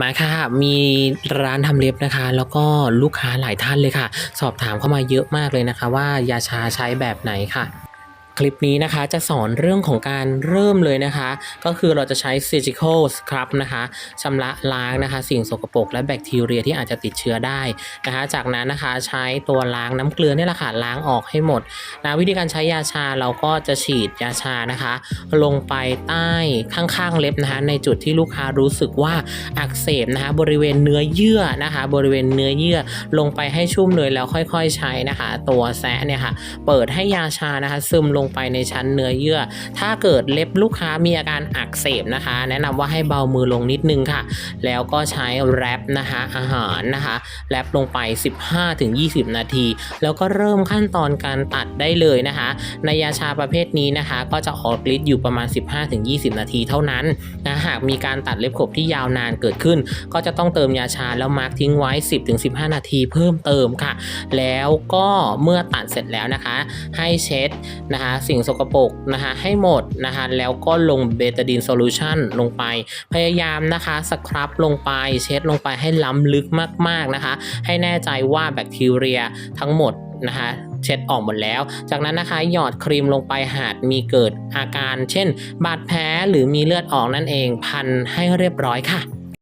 มาค่ะ มีร้านทำเล็บนะคะ แล้วก็ลูกค้าหลายท่านเลยค่ะ สอบถามเข้ามาเยอะมากเลยนะคะ ว่ายาชาใช้แบบไหนค่ะ คลิปนี้นะคะจะสอนเรื่องของการเริ่มเลยนะคะ ก็คือเราจะใช้ surgical scrub นะคะชำระล้างนะคะ สิ่งสกปรกและแบคทีเรียที่อาจจะติดเชื้อได้นะคะ จากนั้นนะคะใช้ตัวล้างน้ำเกลือนี่แหละค่ะล้างออกให้หมดนะวิธีการใช้ยาชาเราก็จะฉีดยาชานะคะ ลงไปใต้ข้างๆเล็บนะคะ ในจุดที่ลูกค้ารู้สึกว่าอักเสบนะคะ บริเวณเนื้อเยื่อนะคะ บริเวณเนื้อเยื่อลงไปให้ชุ่มเลยแล้วค่อย ๆ ใช้นะคะ ตัวแซะเนี่ยค่ะเปิดให้ยาชานะคะซึมลงงไปในชั้นเนื้อเยื่อ ถ้าเกิดเล็บลูกค้ามีอาการอักเสบนะคะ แนะนำว่าให้เบามือลงนิดนึงค่ะ แล้วก็ใช้แรปนะคะอาหารนะคะแรปลงไป 15-20 นาที แล้วก็เริ่มขั้นตอนการตัดได้เลยนะคะ ในยาชาประเภทนี้นะคะ ก็จะออกฤทธิ์อยู่ประมาณ 15-20 นาทีเท่านั้นนะหากมีการตัดเล็บขบที่ยาวนานเกิดขึ้น ก็จะต้องเติมยาชาแล้วมาร์กทิ้งไว้ 10-15 นาทีเพิ่มเติมค่ะ แล้วก็เมื่อตัดเสร็จแล้วนะคะ ให้เช็ดนะคะสิ่งสกปรกนะคะให้หมดนะคะแล้วก็ลงเบตาดีนโซลูชันลงไป พยายามนะคะสครับลงไปเช็ดลงไปให้ล้ำลึกมากๆนะคะ ให้แน่ใจว่าแบคทีเรียทั้งหมดนะคะเช็ดออกหมดแล้ว จากนั้นนะคะหยอดครีมลงไปหากมีเกิดอาการ เช่น บาดแผลหรือมีเลือดออกนั่นเองพันให้เรียบร้อยค่ะ